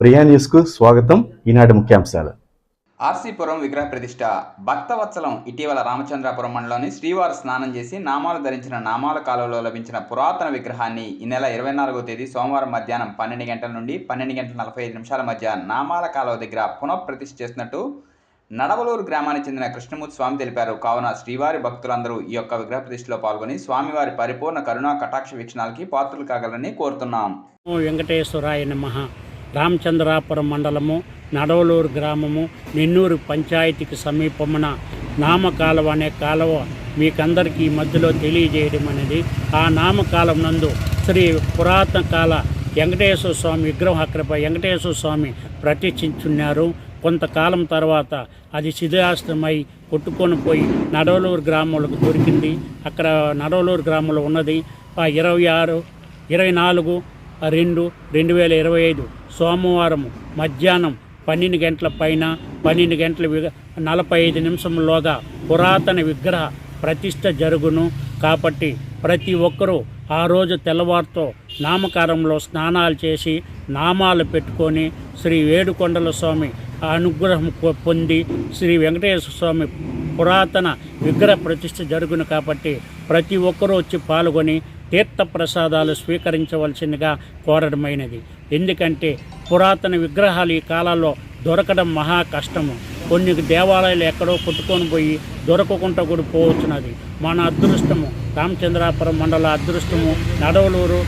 ప్రియా న్యూస్కు స్వాగతం. ఈనాటి ముఖ్యాంశాలు. ఆర్సీపురం విగ్రహ ప్రతిష్ట భక్తవత్సలం ఇటీవల రామచంద్రాపురం మండలంలోని శ్రీవారు స్నానం చేసి నామాలు ధరించిన నామాల కాలువలో లభించిన పురాతన విగ్రహాన్ని ఈ నెల ఇరవై నాలుగో తేదీ సోమవారం మధ్యాహ్నం పన్నెండు గంటల నుండి పన్నెండు గంటల నలభై ఐదు నిమిషాల మధ్య నామాల కాలువ దగ్గర పునఃప్రతిష్ఠ చేస్తున్నట్టు నడవలూరు గ్రామానికి చెందిన కృష్ణమూర్తి స్వామి తెలిపారు. కావున శ్రీవారి భక్తులందరూ ఈ యొక్క విగ్రహ ప్రతిష్ఠలో పాల్గొని స్వామివారి పరిపూర్ణ కరుణా కటాక్ష వీక్షణాలకి పాత్రలు కాగలని కోరుతున్నాం. ఓం వెంకటేశ్వరాయ నమ. రామచంద్రాపురం మండలము నడవలూరు గ్రామము నెన్నూరు పంచాయతీకి సమీపమున నామకాలవ అనే కాలువ మీకందరికీ ఈ మధ్యలో తెలియజేయడం అనేది ఆ నామకాలం నందు శ్రీ పురాతన కాల వెంకటేశ్వర స్వామి విగ్రహం అక్కడ వెంకటేశ్వర స్వామి ప్రతిష్ఠించున్నారు. కొంతకాలం తర్వాత అది శిథిలాశ్రమై కొట్టుకొని పోయి నడవలూరు గ్రామంలోకి దొరికింది. అక్కడ నడవలూరు గ్రామంలో ఉన్నది. ఆ ఇరవై ఆరు ఇరవై నాలుగు రెండు రెండు వేల ఇరవై ఐదు సోమవారం మధ్యాహ్నం పన్నెండు గంటల పైన పన్నెండు గంటల నలభై ఐదు నిమిషంలోగా పురాతన విగ్రహ ప్రతిష్ట జరుగును. కాబట్టి ప్రతి ఒక్కరూ ఆ రోజు తెల్లవారుతో నామకారంలో స్నానాలు చేసి నామాలు పెట్టుకొని శ్రీ వేడుకొండల స్వామి అనుగ్రహం పొంది శ్రీ వెంకటేశ్వర స్వామి పురాతన విగ్రహ ప్రతిష్ఠ జరుగును కాబట్టి ప్రతి ఒక్కరూ వచ్చి పాల్గొని తీర్థ ప్రసాదాలు స్వీకరించవలసిందిగా కోరడమైనది. ఎందుకంటే పురాతన విగ్రహాలు ఈ కాలాల్లో దొరకడం మహా కష్టము. కొన్ని దేవాలయాలు ఎక్కడో కొట్టుకొని పోయి దొరకకుండా కూడా పోవచ్చున్నది మన అదృష్టము రామచంద్రాపురం మండల అదృష్టము నడవలూరు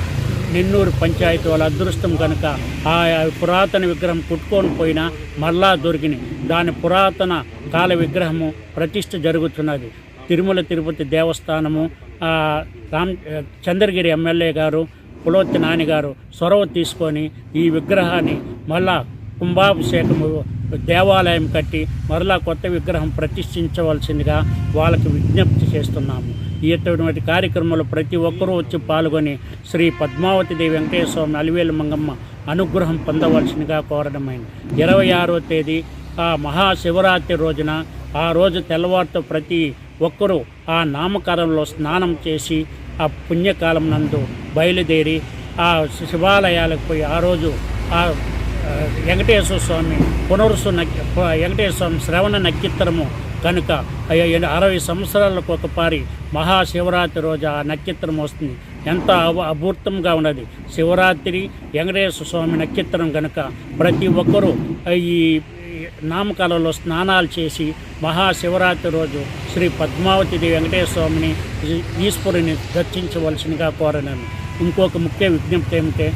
నెన్నూరు పంచాయతీ వాళ్ళ అదృష్టం కనుక ఆ పురాతన విగ్రహం కుట్టుకొని పోయినా మళ్ళా దొరికినాయి. దాని పురాతన కాల విగ్రహము ప్రతిష్ఠ జరుగుతున్నది. తిరుమల తిరుపతి దేవస్థానము రామ్ చంద్రగిరి ఎమ్మెల్యే గారు పులోత్తి నాని గారు సొరవ తీసుకొని ఈ విగ్రహాన్ని మళ్ళా కుంభాభిషేకము దేవాలయం కట్టి మరలా కొత్త విగ్రహం ప్రతిష్ఠించవలసిందిగా వాళ్ళకి విజ్ఞప్తి చేస్తున్నాము. ఇటువంటి కార్యక్రమంలో ప్రతి ఒక్కరూ వచ్చి పాల్గొని శ్రీ పద్మావతి దేవి వెంకటేశ్వర అలివేలు మంగమ్మ అనుగ్రహం పొందవలసిందిగా కోరడమైంది. ఇరవై ఆరో తేదీ ఆ మహాశివరాత్రి రోజున ఆ రోజు తెల్లవారుతో ప్రతి ఒక్కరూ ఆ నామకరంలో స్నానం చేసి ఆ పుణ్యకాలం నందు బయలుదేరి ఆ శివాలయాలకు పోయి ఆ రోజు ఆ, వెంకటేశ్వర స్వామి పునరుసు నక్ష వెంకటేశ్వర స్వామి శ్రవణ నక్షత్రము కనుక అరవై సంవత్సరాలకు ఒకపారి మహాశివరాత్రి రోజు ఆ నక్షత్రం వస్తుంది. ఎంత అభూర్తంగా ఉన్నది. శివరాత్రి వెంకటేశ్వర స్వామి నక్షత్రం కనుక ప్రతి ఒక్కరూ ఈ నామకాలలో స్నానాలు చేసి మహాశివరాత్రి రోజు శ్రీ పద్మావతి వెంకటేశ్వర స్వామిని ఈశ్వరుని దర్శించవలసినగా కోరనాను ఇంకొక ముఖ్య విజ్ఞప్తి ఏమిటంటే